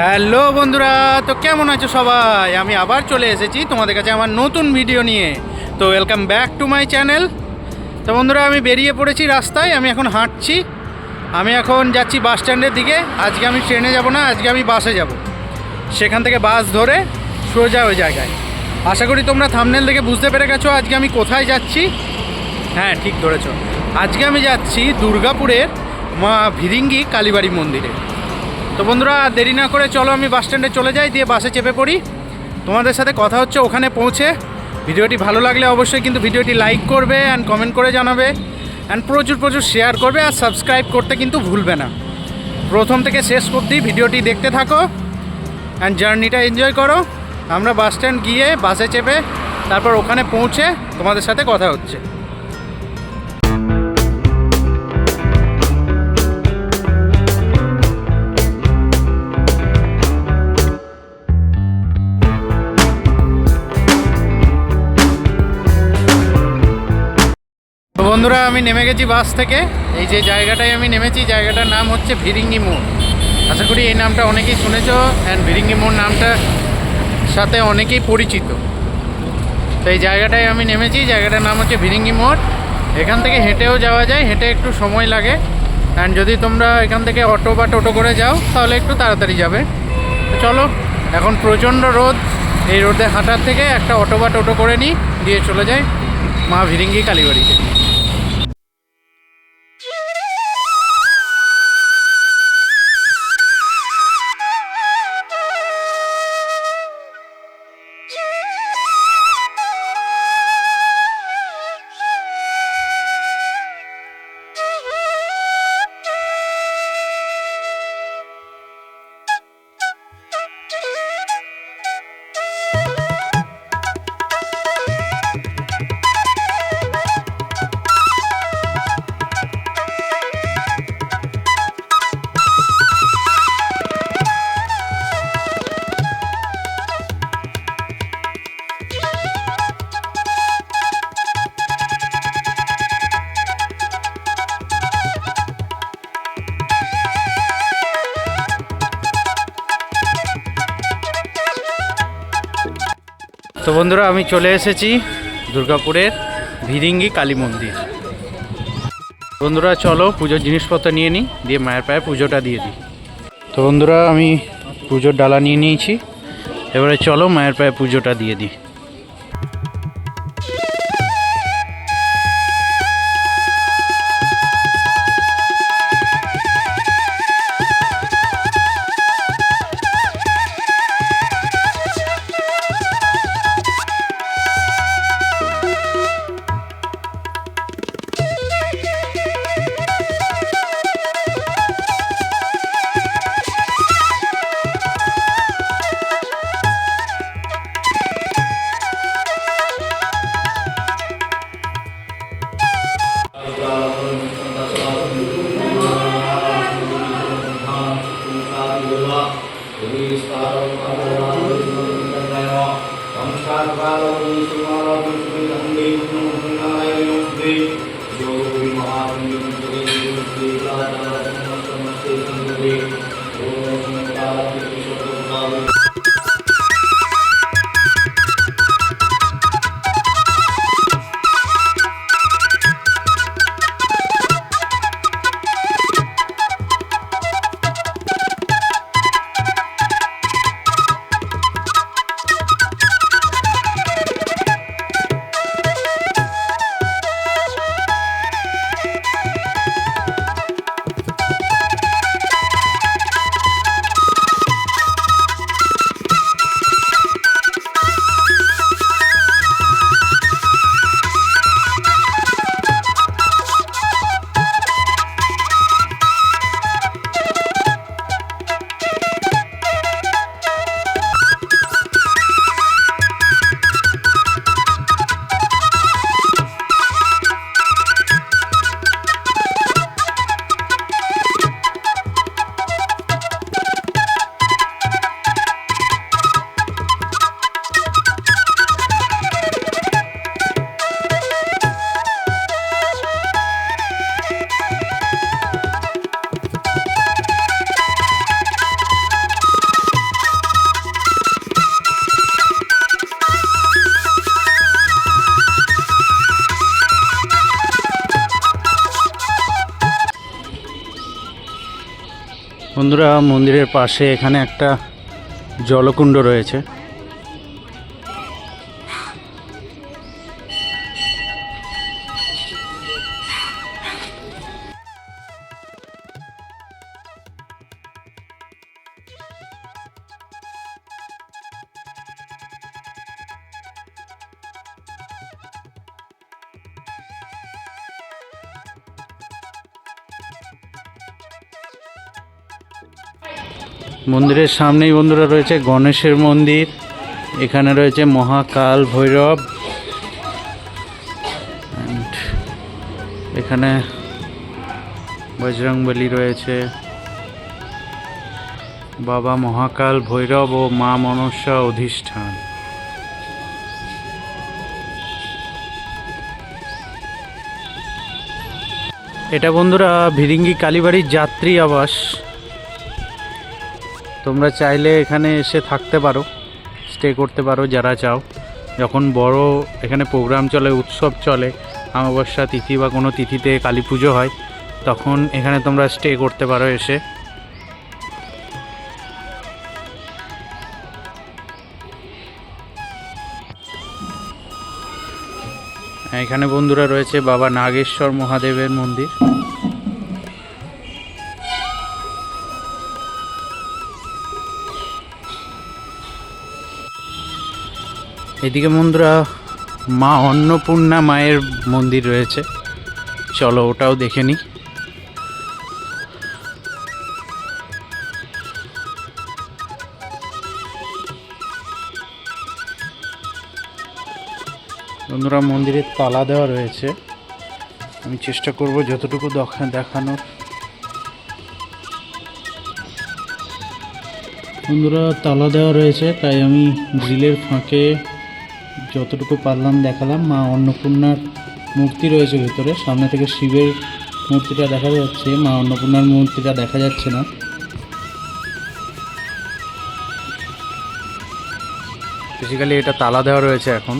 Hello বন্ধুরা, তো কেমন আছো সবাই? আমি আবার চলে এসেছি তোমাদের কাছে আমার নতুন ভিডিও নিয়ে। তো welcome back to my channel তো বন্ধুরা, আমি বেরিয়ে পড়েছি রাস্তায়, আমি এখন হাঁটছি। আমি এখন যাচ্ছি বাস স্ট্যান্ডের দিকে। আজকে আমি ট্রেনে যাব না, আজকে আমি বাসে যাব। সেখান থেকে বাস ধরে সোজা ওই জায়গায়। আশা করি তোমরা থামনেল দেখে বুঝতে পেরে গেছো আজকে আমি কোথায় যাচ্ছি। হ্যাঁ ঠিক ধরেছো। আজকে আমি যাচ্ছি দুর্গাপুরের মা ভিরিঙ্গি কালীবাড়ি মন্দিরে। তো বন্ধুরা, দেরি না করে চলো, আমি বাস স্ট্যান্ডে চলে যাই, দিয়ে বাসে চেপে পড়ি। তোমাদের সাথে কথা হচ্ছে ওখানে পৌঁছে। ভিডিওটি ভালো লাগলে অবশ্যই কিন্তু ভিডিওটি লাইক করবে অ্যান্ড কমেন্ট করে জানাবে। অ্যান্ড প্রচুর প্রচুর শেয়ার করবে আর সাবস্ক্রাইব করতে কিন্তু ভুলবে না। প্রথম থেকে শেষ অবধি ভিডিওটি দেখতে থাকো অ্যান্ড জার্নিটা এনজয় করো। আমরা বাস স্ট্যান্ড গিয়ে বাসে চেপে তারপর ওখানে পৌঁছে তোমাদের সাথে কথা হচ্ছে। বন্ধুরা, আমি নেমে গেছি বাস থেকে। এই যে জায়গাটায় আমি নেমেছি, জায়গাটার নাম হচ্ছে ভিরিঙ্গি মোড়। আশা করি এই নামটা অনেকেই শুনেছ অ্যান্ড ভিরিঙ্গি মোড় নামটা সাথে অনেকেই পরিচিত। তো এই জায়গাটায় আমি নেমেছি, জায়গাটার নাম হচ্ছে ভিরিঙ্গি মোড়। এখান থেকে হেঁটেও যাওয়া যায়, হেঁটে একটু সময় লাগে। অ্যান্ড যদি তোমরা এখান থেকে অটো বা টোটো করে যাও, তাহলে একটু তাড়াতাড়ি যাবে। তো চলো, এখন প্রচণ্ড রোদ। এই রোদে হাঁটার থেকে একটা অটো বা টোটো করে নিই, দিয়ে চলে যাই মা ভিরিঙ্গি কালীবাড়িতে। বন্ধুরা, আমি চলে এসেছি দুর্গাপুরের ভিরিঙ্গি কালী মন্দির। বন্ধুরা, চলো পুজোর জিনিসপত্র নিয়ে নিই, দিয়ে মায়ের পায়ে পুজোটা দিয়ে দিই। তো বন্ধুরা, আমি পুজোর ডালা নিয়ে নিয়েছি। এবারে চলো মায়ের পায়ে পুজোটা দিয়ে দিই। বন্ধুরা মন্দিরের পাশে এখানে একটা জলকুণ্ড রয়েছে। মন্দিরের সামনেই বন্ধুরা রয়েছে গণেশের মন্দির। এখানে রয়েছে মহাকাল ভৈরব। এখানে বজরংবলী রয়েছে। বাবা মহাকাল ভৈরব ও মা মনসা অধিষ্ঠান। এটা বন্ধুরা ভিরিঙ্গি কালীবাড়ির যাত্রী আবাস। তোমরা চাইলে এখানে এসে থাকতে পারো স্টে করতে পারো যারা চাও। যখন বড় এখানে প্রোগ্রাম চলে, উৎসব চলে, অমাবস্যা তিথি বা কোনো তিথিতে কালী পুজো হয়, তখন এখানে তোমরা স্টে করতে পারো এসে। এখানে বন্ধুরা রয়েছে বাবা নাগেশ্বর মহাদেবের মন্দির। এদিকে বন্ধুরা মা অন্নপূর্ণা মায়ের মন্দির রয়েছে। চলো ওটাও দেখে নিই। বন্ধুরা মন্দিরের তালা দেওয়া রয়েছে। আমি চেষ্টা করব যতটুকু দেখা- দেখানোর। বন্ধুরা, তালা দেওয়া রয়েছে, তাই আমি গ্রিলের ফাঁকে যতটুকু পারলাম দেখালাম, মা অন্নপূর্ণার মূর্তি রয়েছে ভেতরে, সামনে থেকে শিবের মূর্তিটা দেখা যাচ্ছে, মা অন্নপূর্ণার মূর্তিটা দেখা যাচ্ছে না। বেসিক্যালি এটা তালা দেওয়া রয়েছে এখন।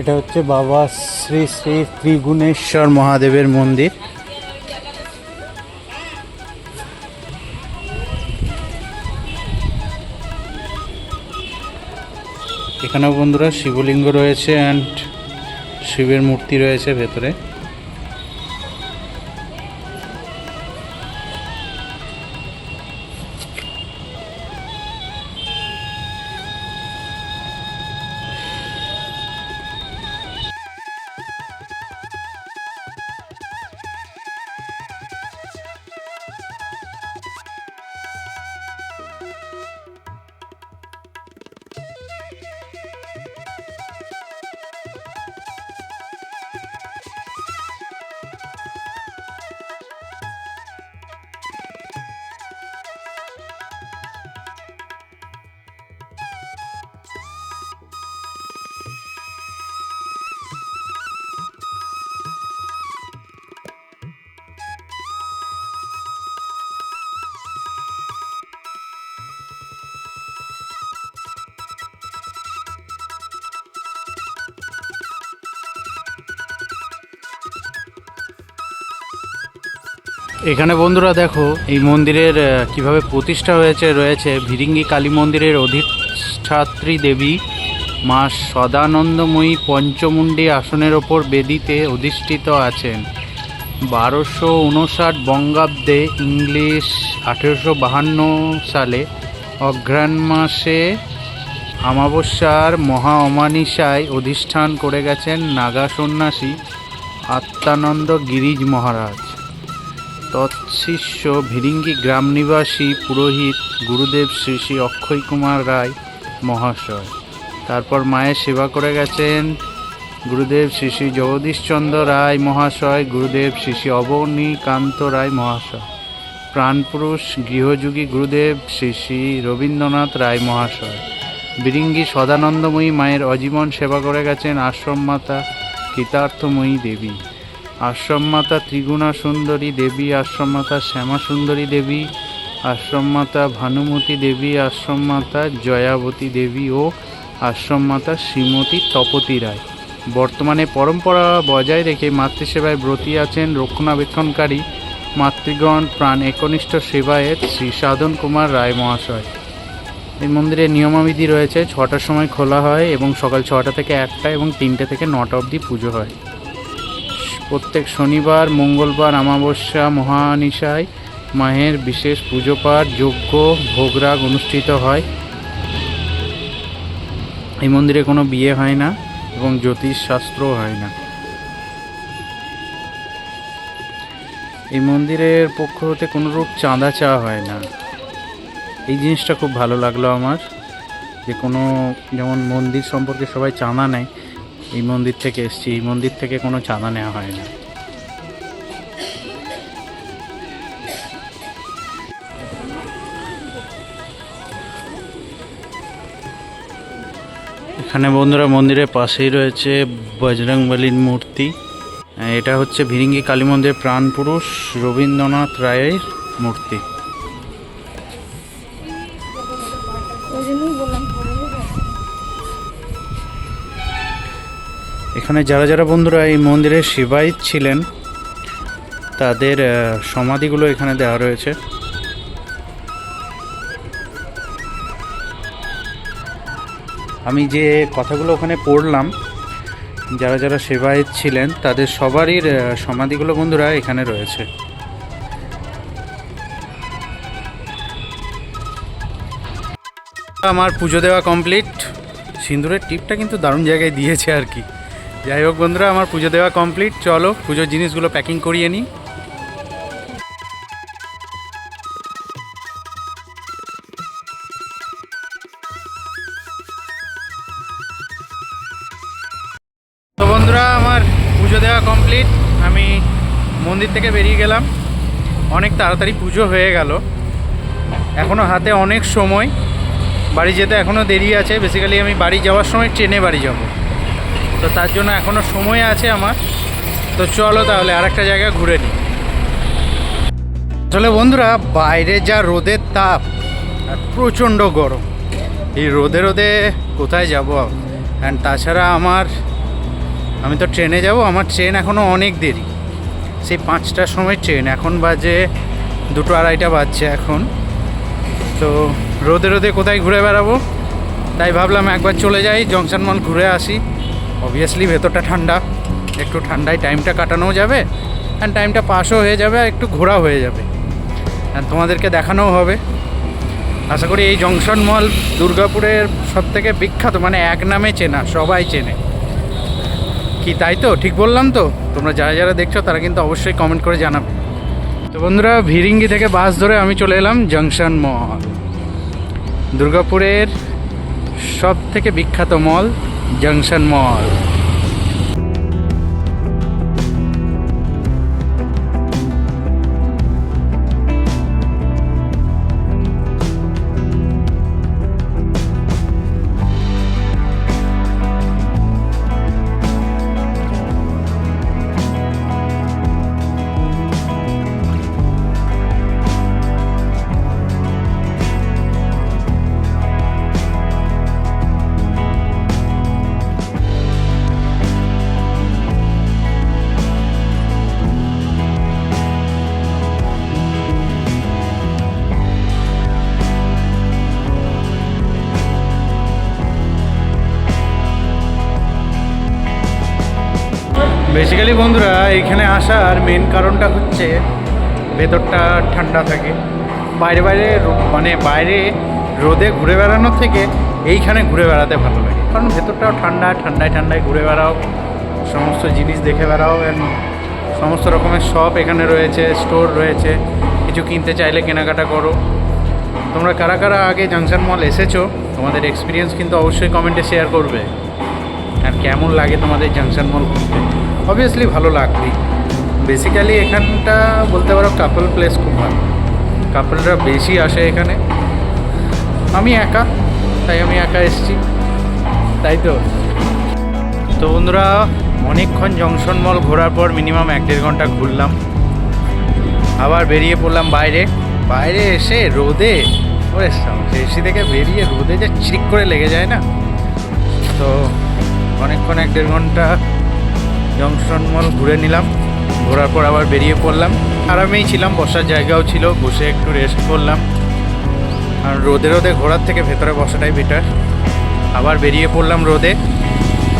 এটা হচ্ছে বাবা শ্রী শ্রী ত্রিগুণেশ্বর মহাদেবের মন্দির। এখানেও বন্ধুরা শিবলিঙ্গ রয়েছে অ্যান্ড শিবের মূর্তি রয়েছে ভেতরে। এখানে বন্ধুরা দেখো, এই মন্দিরের কীভাবে প্রতিষ্ঠা হয়েছে, রয়েছে ভিরিঙ্গি কালী মন্দিরের অধিষ্ঠাত্রী দেবী মা সদানন্দময়ী পঞ্চমুণ্ডী আসনের ওপর বেদিতে অধিষ্ঠিত আছেন। বারোশো উনষাট বঙ্গাব্দে ইংলিশ আঠেরোশো বাহান্ন সালে অঘ্রাণ মাসে আমাবস্যার মহা অমানিসায় অধিষ্ঠান করে গেছেন নাগা সন্ন্যাসী আত্মানন্দ গিরিজ মহারাজ। তৎশিষ্য ভিরিঙ্গি গ্রাম নিবাসী পুরোহিত গুরুদেব শ্রী শ্রী অক্ষয় কুমার রায় মহাশয়। তারপর মায়ের সেবা করে গেছেন গুরুদেব শ্রী শ্রী জগদীশচন্দ্র রায় মহাশয়, গুরুদেব শ্রী শ্রী অবনীকান্ত রায় মহাশয়। প্রাণপুরুষ গৃহযোগী গুরুদেব শ্রী শ্রী রবীন্দ্রনাথ রায় মহাশয়। বিরিঙ্গি সদানন্দময়ী মায়ের অজীবন সেবা করে গেছেন আশ্রম মাতা কৃতার্থময়ী দেবী। আশ্রম মাতা ত্রিগুণা সুন্দরী দেবী আশ্রম মাতা শ্যামা সুন্দরী দেবী আশ্রম মাতা ভানুমতী দেবী আশ্রম মাতা জয়াবতী দেবী ও আশ্রম মাতা শ্রীমতী তপতী রায়। বর্তমানে পরম্পরা বজায় রেখে মাতৃসেবায় ব্রতী আছেন রক্ষণাবেক্ষণকারী মাতৃগণ প্রাণ একনিষ্ঠ সেবায়েত শ্রী সাধন কুমার রায় মহাশয়। এই মন্দিরে নিয়মাবিধি রয়েছে, ছটার সময় খোলা হয় এবং সকাল ছটা থেকে একটা এবং তিনটে থেকে নটা অবধি পুজো হয়। প্রত্যেক শনিবার, মঙ্গলবার, অমাবস্যা, মহানিশায় মায়ের বিশেষ পুজো পাঠ, যজ্ঞ, ভোগরাগ অনুষ্ঠিত হয়। এই মন্দিরে কোনো বিয়ে হয় না এবং জ্যোতিষ শাস্ত্রও হয় না। এই মন্দিরের পক্ষ হতে কোনো রূপ চাঁদা চাওয়া হয় না। এই জিনিসটা খুব ভালো লাগল আমার যে কোনো যেমন মন্দির সম্পর্কে সবাই চাঁদা নেয় এই মন্দির থেকে এসছি, এই মন্দির থেকে কোনো চাঁদা নেওয়া হয় না এখানে বন্ধুরা মন্দিরের পাশেই রয়েছে বজরংবলীর মূর্তি। এটা হচ্ছে ভিরিঙ্গি কালী মন্দিরের প্রাণপুরুষ রবীন্দ্রনাথ রায়ের মূর্তি। এখানে যারা যারা বন্ধুরা এই মন্দিরের সেবায়িত ছিলেন, তাদের সমাধিগুলো এখানে দেওয়া রয়েছে। আমি যে কথাগুলো ওখানে পড়লাম, যারা যারা সেবায়িত ছিলেন, তাদের সবারই সমাধিগুলো বন্ধুরা এখানে রয়েছে। আমার পুজো দেওয়া কমপ্লিট। সিন্দুরের টিপটা কিন্তু দারুণ জায়গায় দিয়েছে আর কি। যাই হোক বন্ধুরা, আমার পুজো দেওয়া কমপ্লিট চলো, পুজোর জিনিসগুলো প্যাকিং করিয়ে নিই। বন্ধুরা, আমার পুজো দেওয়া কমপ্লিট আমি মন্দির থেকে বেরিয়ে গেলাম। অনেক তাড়াতাড়ি পুজো হয়ে গেল। এখনও হাতে অনেক সময়। বাড়ি যেতে এখনও দেরি আছে। বেসিক্যালি আমি বাড়ি যাওয়ার সময় ট্রেনে বাড়ি যাব। তো তার জন্য এখনও সময় আছে আমার। তো চলো তাহলে আর একটা জায়গায় ঘুরে নিই। আসলে বন্ধুরা, বাইরে যা রোদের তাপ, আর প্রচণ্ড গরম, এই রোদে রোদে কোথায় যাব অ্যান্ড তাছাড়া আমার, আমি তো ট্রেনে যাব, আমার ট্রেন এখনও অনেক দেরি। সেই পাঁচটার সময় ট্রেন, এখন বাজে দুটো আড়াইটা বাজছে এখন। তো রোদে রোদে কোথায় ঘুরে বেড়াবো? তাই ভাবলাম একবার চলে যাই, জংশন মল ঘুরে আসি। অবভিয়াসলি ভেতরটা ঠান্ডা, একটু ঠান্ডায় টাইমটা কাটানোও যাবে অ্যান্ড টাইমটা পাসও হয়ে যাবে আর একটু ঘোরা হয়ে যাবে। অ্যান্ড তোমাদেরকে দেখানোও হবে। আশা করি এই জংশন মল দুর্গাপুরের সব থেকে বিখ্যাত মানে এক নামে চেনা, সবাই চেনে। কি তাই তো? ঠিক বললাম তো? তোমরা যারা যারা দেখছ, তারা কিন্তু অবশ্যই কমেন্ট করে জানাবে। তো বন্ধুরা, ভিরিঙ্গি থেকে বাস ধরে আমি চলে এলাম জংশন মল দুর্গাপুরের সব থেকে বিখ্যাত মল জংশন মল বেসিক্যালি বন্ধুরা এখানে আসার মেন কারণটা হচ্ছে ভেতরটা ঠান্ডা থাকে। বাইরে বাইরে মানে বাইরে রোদে ঘুরে বেড়ানোর থেকে এইখানে ঘুরে বেড়াতে ভালো লাগে। কারণ ভেতরটাও ঠান্ডা, ঠান্ডায় ঠান্ডায় ঘুরে বেড়াও, সমস্ত জিনিস দেখে বেড়াও সমস্ত রকমের শপ এখানে রয়েছে স্টোর রয়েছে, কিছু কিনতে চাইলে কেনাকাটা করো। তোমরা কারা কারা আগে জাংশন মল এসেছ, তোমাদের এক্সপিরিয়েন্স কিন্তু অবশ্যই কমেন্টে শেয়ার করবে। আর কেমন লাগে তোমাদের জাংশন মল ঘুরতে? অবভিয়াসলি ভালো লাগবেই বেসিক্যালি এখানটা বলতে পারো কাপল প্লেস খুব ভালো। কাপলরা বেশি আসে এখানে। আমি একা, তাই আমি একা এসেছি। তাই তো? তো বন্ধুরা, অনেকক্ষণ জংশন মল ঘোরার পর মিনিমাম এক দেড় ঘণ্টা ঘুরলাম। আবার বেরিয়ে পড়লাম বাইরে। বাইরে এসে রোদে, ওরে এসি থেকে বেরিয়ে রোদে যে চিক করে লেগে যায় না? তো অনেকক্ষণ এক দেড় ঘণ্টা জংশন মল ঘুরে নিলাম। ঘোরার পর আবার বেরিয়ে পড়লাম। আরামেই ছিলাম, বসার জায়গাও ছিল, বসে একটু রেস্ট করলাম। আর রোদে রোদে ঘোরার থেকে ভেতরে বসাটাই বেটার আবার বেরিয়ে পড়লাম রোদে,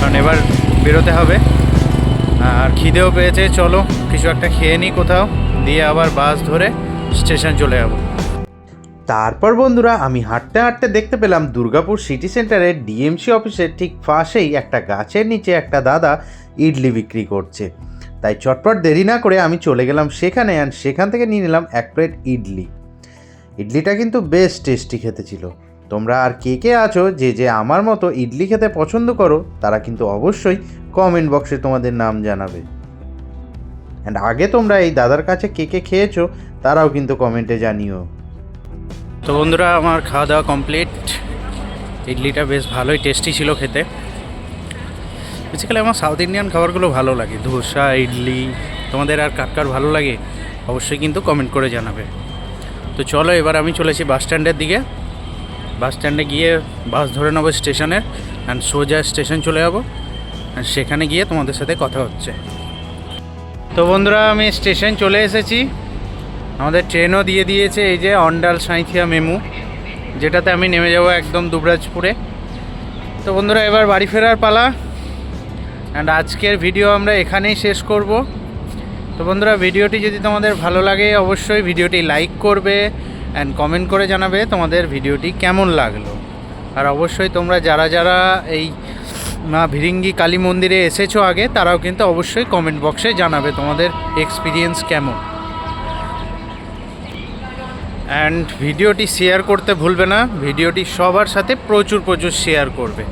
কারণ এবার বেরোতে হবে। আর খিদেও পেয়েছে, চলো, কিছু একটা খেয়ে নিই কোথাও। দিয়ে আবার বাস ধরে স্টেশন চলে যাব। তারপর বন্ধুরা আমি হাঁটতে হাঁটতে দেখতে পেলাম দুর্গাপুর সিটি সেন্টারের ডিএমসি অফিসের ঠিক পাশেই একটা গাছের নিচে একটা দাদা ইডলি বিক্রি করছে। তাই চটপট দেরি না করে আমি চলে গেলাম সেখানে অ্যান্ড সেখান থেকে নিয়ে নিলাম এক প্লেট ইডলি। ইডলিটা কিন্তু বেশ টেস্টি খেতে ছিল। তোমরা আর কে কে আছো যে যে আমার মতো ইডলি খেতে পছন্দ করো, তারা কিন্তু অবশ্যই কমেন্ট বক্সে তোমাদের নাম জানাবে। অ্যান্ড আগে তোমরা এই দাদার কাছে কে কে খেয়েছো, তারাও কিন্তু কমেন্টে জানিও। তো বন্ধুরা, আমার খাওয়া দাওয়া কমপ্লিট ইডলিটা বেশ ভালোই টেস্টি ছিল খেতে। বেসিক্যালি আমার সাউথ ইন্ডিয়ান খাবারগুলো ভালো লাগে। ধোসা, ইডলি, তোমাদের আর কার কার ভালো লাগে অবশ্যই কিন্তু কমেন্ট করে জানাবে। তো চলো, এবার আমি চলেছি বাস স্ট্যান্ডের দিকে। বাস স্ট্যান্ডে গিয়ে বাস ধরে নেব স্টেশনের অ্যান্ড সোজা স্টেশন চলে যাব। আর সেখানে গিয়ে তোমাদের সাথে কথা হচ্ছে। তো বন্ধুরা, আমি স্টেশন চলে এসেছি। আমাদের ট্রেনও দিয়ে দিয়েছে এই যে অন্ডাল সাঁইথিয়া মেমু, যেটাতে আমি নেমে যাব একদম দুবরাজপুরে। তো বন্ধুরা, এবার বাড়ি ফেরার পালা। অ্যান্ড আজকের ভিডিও আমরা এখানেই শেষ করব। তো বন্ধুরা ভিডিওটি যদি তোমাদের ভালো লাগে, অবশ্যই ভিডিওটি লাইক করবে অ্যান্ড কমেন্ট করে জানাবে তোমাদের ভিডিওটি কেমন লাগল। আর অবশ্যই তোমরা যারা যারা এই মা ভিরিঙ্গি কালী মন্দিরে এসেছ আগে, তারাও কিন্তু অবশ্যই কমেন্ট বক্সে জানাবে তোমাদের এক্সপিরিয়েন্স কেমন। অ্যান্ড ভিডিওটি শেয়ার করতে ভুলবে না। ভিডিওটি সবার সাথে প্রচুর প্রচুর শেয়ার করবে।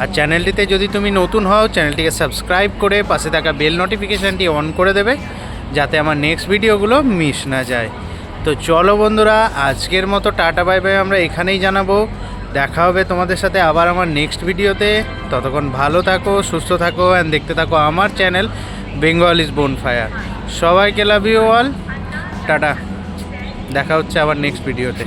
আর চ্যানেলটিতে যদি তুমি নতুন হও চ্যানেলটিকে সাবস্ক্রাইব করে পাশে থাকা বেল নোটিফিকেশানটি অন করে দেবে, যাতে আমার নেক্সট ভিডিওগুলো মিস না যায়। তো চলো বন্ধুরা, আজকের মতো টাটা বাই বাই আমরা এখানেই জানাব। দেখা হবে তোমাদের সাথে আবার আমার নেক্সট ভিডিওতে। ততক্ষণ ভালো থাকো, সুস্থ থাকো অ্যান্ড দেখতে থাকো আমার channel Bengal is bonfire সবাইকে লাভ ইউ অল টাটা। দেখা হচ্ছে আবার নেক্সট ভিডিওতে